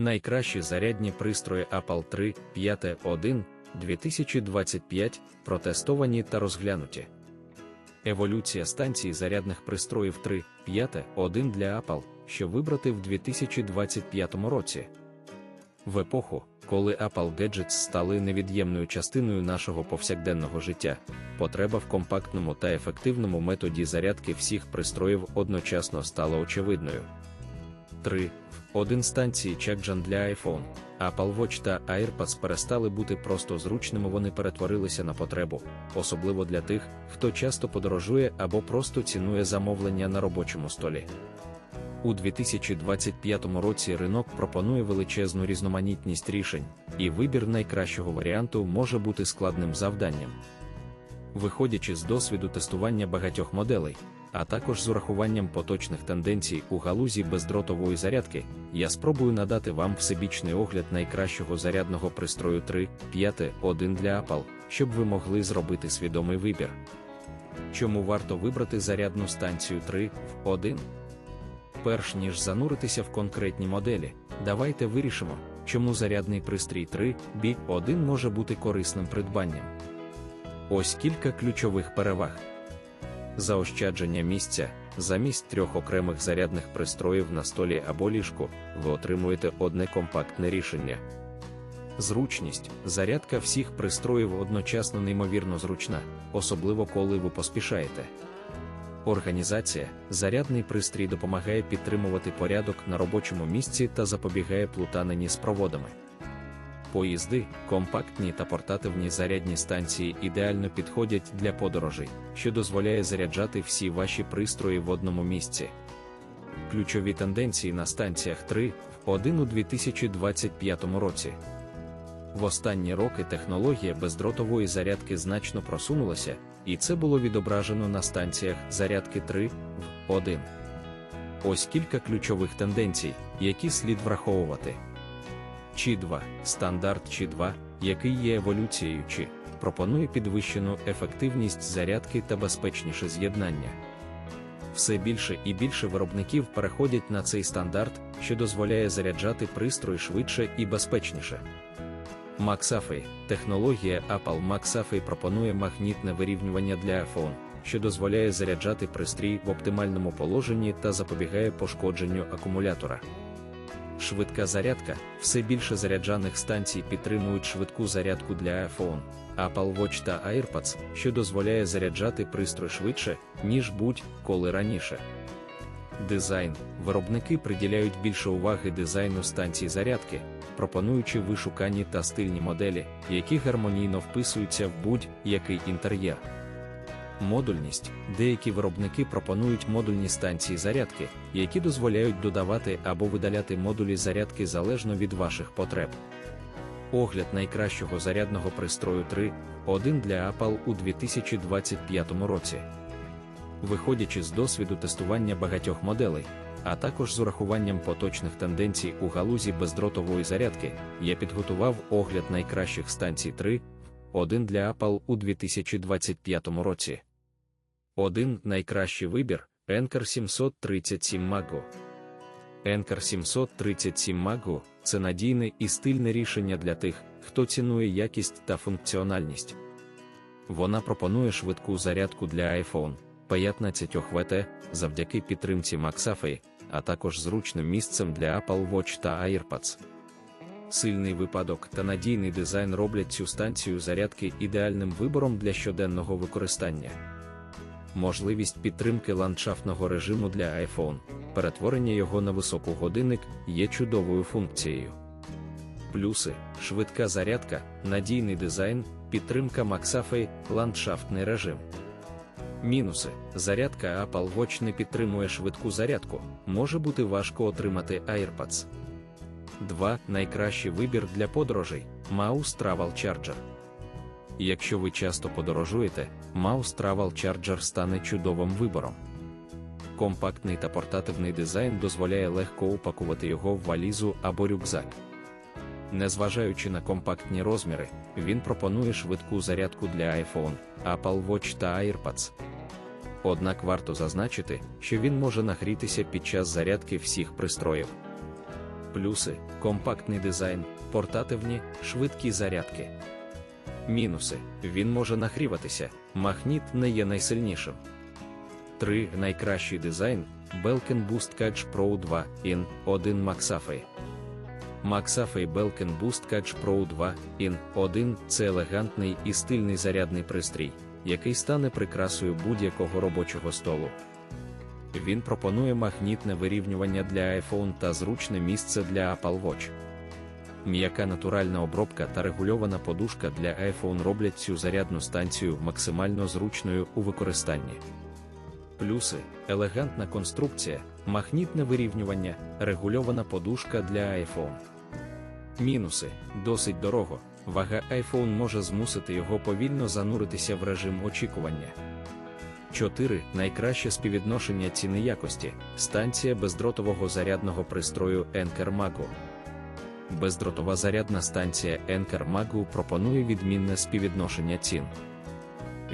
Найкращі зарядні пристрої Apple 3, 5, 1, 2025 протестовані та розглянуті. Еволюція станції зарядних пристроїв 3, 5, 1 для Apple, що вибрати в 2025 році. В епоху, коли Apple Gadgets стали невід'ємною частиною нашого повсякденного життя, потреба в компактному та ефективному методі зарядки всіх пристроїв одночасно стала очевидною. 3. Один станції Чакджан для iPhone, Apple Watch та AirPods перестали бути просто зручними, вони перетворилися на потребу, особливо для тих, хто часто подорожує або просто цінує замовлення на робочому столі. У 2025 році ринок пропонує величезну різноманітність рішень, і вибір найкращого варіанту може бути складним завданням. Виходячи з досвіду тестування багатьох моделей, а також з урахуванням поточних тенденцій у галузі бездротової зарядки, я спробую надати вам всебічний огляд найкращого зарядного пристрою 3, 5, 1 для Apple, щоб ви могли зробити свідомий вибір. Чому варто вибрати зарядну станцію 3 в 1? Перш ніж зануритися в конкретні моделі, давайте вирішимо, чому зарядний пристрій 3 b 1 може бути корисним придбанням. Ось кілька ключових переваг. Заощадження місця замість трьох окремих зарядних пристроїв на столі або ліжку, ви отримуєте одне компактне рішення. Зручність зарядка всіх пристроїв одночасно неймовірно зручна, особливо коли ви поспішаєте. Організація, зарядний пристрій допомагає підтримувати порядок на робочому місці та запобігає плутанині з проводами. Поїзди, компактні та портативні зарядні станції ідеально підходять для подорожей, що дозволяє заряджати всі ваші пристрої в одному місці. Ключові тенденції на станціях 3 в 1 у 2025 році. В останні роки технологія бездротової зарядки значно просунулася, і це було відображено на станціях зарядки 3 в 1. Ось кілька ключових тенденцій, які слід враховувати. Чи 2 стандарт Чи 2 який є еволюцією Чи, пропонує підвищену ефективність зарядки та безпечніше з'єднання. Все більше і більше виробників переходять на цей стандарт, що дозволяє заряджати пристрой швидше і безпечніше. MagSafe – технологія Apple MagSafe пропонує магнітне вирівнювання для iPhone, що дозволяє заряджати пристрій в оптимальному положенні та запобігає пошкодженню акумулятора. Швидка зарядка все більше заряджаних станцій підтримують швидку зарядку для iPhone, Apple Watch та AirPods, що дозволяє заряджати пристрой швидше, ніж будь-коли раніше. Дизайн виробники приділяють більше уваги дизайну станцій зарядки, пропонуючи вишукані та стильні моделі, які гармонійно вписуються в будь-який інтер'єр. Модульність деякі виробники пропонують модульні станції зарядки, які дозволяють додавати або видаляти модулі зарядки залежно від ваших потреб. Огляд найкращого зарядного пристрою 3, 1 для Apple у 2025 році. Виходячи з досвіду тестування багатьох моделей, а також з урахуванням поточних тенденцій у галузі бездротової зарядки, я підготував огляд найкращих станцій 3, 1 для Apple у 2025 році. Один найкращий вибір Anker 737 Mago. Anker 737 Mago – це надійне і стильне рішення для тих, хто цінує якість та функціональність. Вона пропонує швидку зарядку для iPhone 15 ВТ завдяки підтримці MagSafe, а також зручним місцем для Apple Watch та AirPods. Сильний випадок та надійний дизайн роблять цю станцію зарядки ідеальним вибором для щоденного використання. Можливість підтримки ландшафтного режиму для iPhone, перетворення його на високу годинник є чудовою функцією. Плюси, швидка зарядка, надійний дизайн, підтримка MagSafe, ландшафтний режим. Мінуси: зарядка Apple Watch не підтримує швидку зарядку, може бути важко отримати AirPods. 2. Найкращий вибір для подорожей Mouse Travel Charger. Якщо ви часто подорожуєте, Mouse Travel Charger стане чудовим вибором. Компактний та портативний дизайн дозволяє легко упакувати його в валізу або рюкзак. Незважаючи на компактні розміри, він пропонує швидку зарядку для iPhone, Apple Watch та AirPods. Однак варто зазначити, що він може нагрітися під час зарядки всіх пристроїв. Плюси, компактний дизайн, портативні, швидкі зарядки. Мінуси. Він може нагріватися, магніт не є найсильнішим. 3. Найкращий дизайн Belkin Boost Catch Pro 2 in 1 MagSafe. MagSafe Belkin Boost Catch Pro 2 in 1 це елегантний і стильний зарядний пристрій, який стане прикрасою будь-якого робочого столу. Він пропонує магнітне вирівнювання для iPhone та зручне місце для Apple Watch. М'яка натуральна обробка та регульована подушка для iPhone роблять цю зарядну станцію максимально зручною у використанні. Плюси, елегантна конструкція, магнітне вирівнювання, регульована подушка для iPhone. Мінуси досить дорого. Вага iPhone може змусити його повільно зануритися в режим очікування. 4. Найкраще співвідношення ціни якості станція бездротового зарядного пристрою Anker Mago. Бездротова зарядна станція Anker Mago пропонує відмінне співвідношення цін.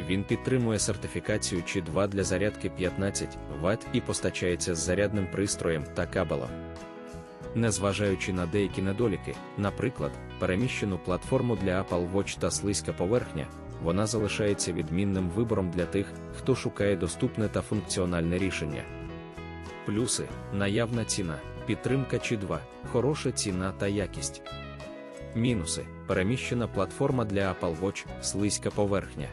Він підтримує сертифікацію чи 2 для зарядки 15 Вт і постачається з зарядним пристроєм та кабелем. Незважаючи на деякі недоліки, наприклад, переміщену платформу для Apple Watch та слизька поверхня, вона залишається відмінним вибором для тих, хто шукає доступне та функціональне рішення. Плюси, наявна ціна, підтримка чи 2, хороша ціна та якість. Мінуси, переміщена платформа для Apple Watch, слизька поверхня.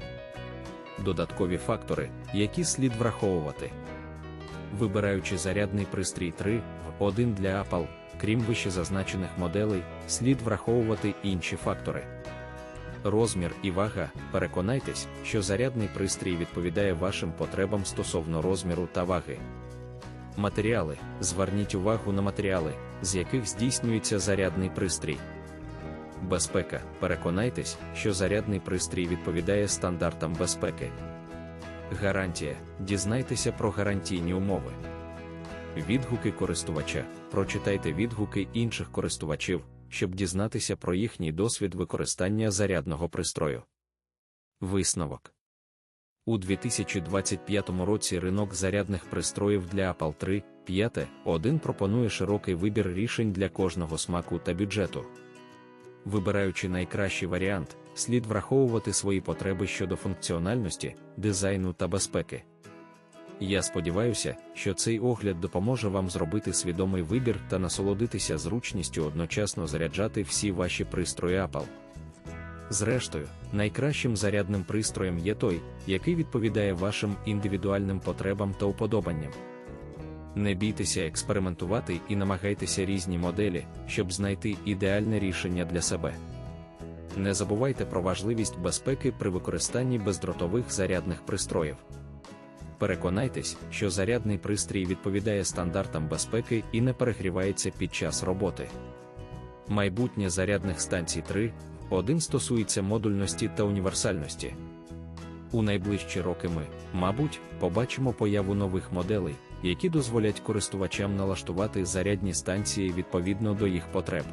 Додаткові фактори, які слід враховувати. Вибираючи зарядний пристрій 3 в 1 для Apple, крім вищезазначених моделей, слід враховувати інші фактори. Розмір і вага. Переконайтесь, що зарядний пристрій відповідає вашим потребам стосовно розміру та ваги. Матеріали. Зверніть увагу на матеріали, з яких здійснюється зарядний пристрій. Безпека. Переконайтесь, що зарядний пристрій відповідає стандартам безпеки. Гарантія. Дізнайтеся про гарантійні умови. Відгуки користувача. Прочитайте відгуки інших користувачів, щоб дізнатися про їхній досвід використання зарядного пристрою. Висновок у 2025 році ринок зарядних пристроїв для Apple 3, 5, 1 пропонує широкий вибір рішень для кожного смаку та бюджету. Вибираючи найкращий варіант, слід враховувати свої потреби щодо функціональності, дизайну та безпеки. Я сподіваюся, що цей огляд допоможе вам зробити свідомий вибір та насолодитися зручністю одночасно заряджати всі ваші пристрої Apple. Зрештою, найкращим зарядним пристроєм є той, який відповідає вашим індивідуальним потребам та уподобанням. Не бійтеся експериментувати і намагайтеся різні моделі, щоб знайти ідеальне рішення для себе. Не забувайте про важливість безпеки при використанні бездротових зарядних пристроїв. Переконайтесь, що зарядний пристрій відповідає стандартам безпеки і не перегрівається під час роботи. Майбутнє зарядних станцій 3 1 стосується модульності та універсальності. У найближчі роки ми, мабуть, побачимо появу нових моделей, які дозволять користувачам налаштувати зарядні станції відповідно до їх потреб.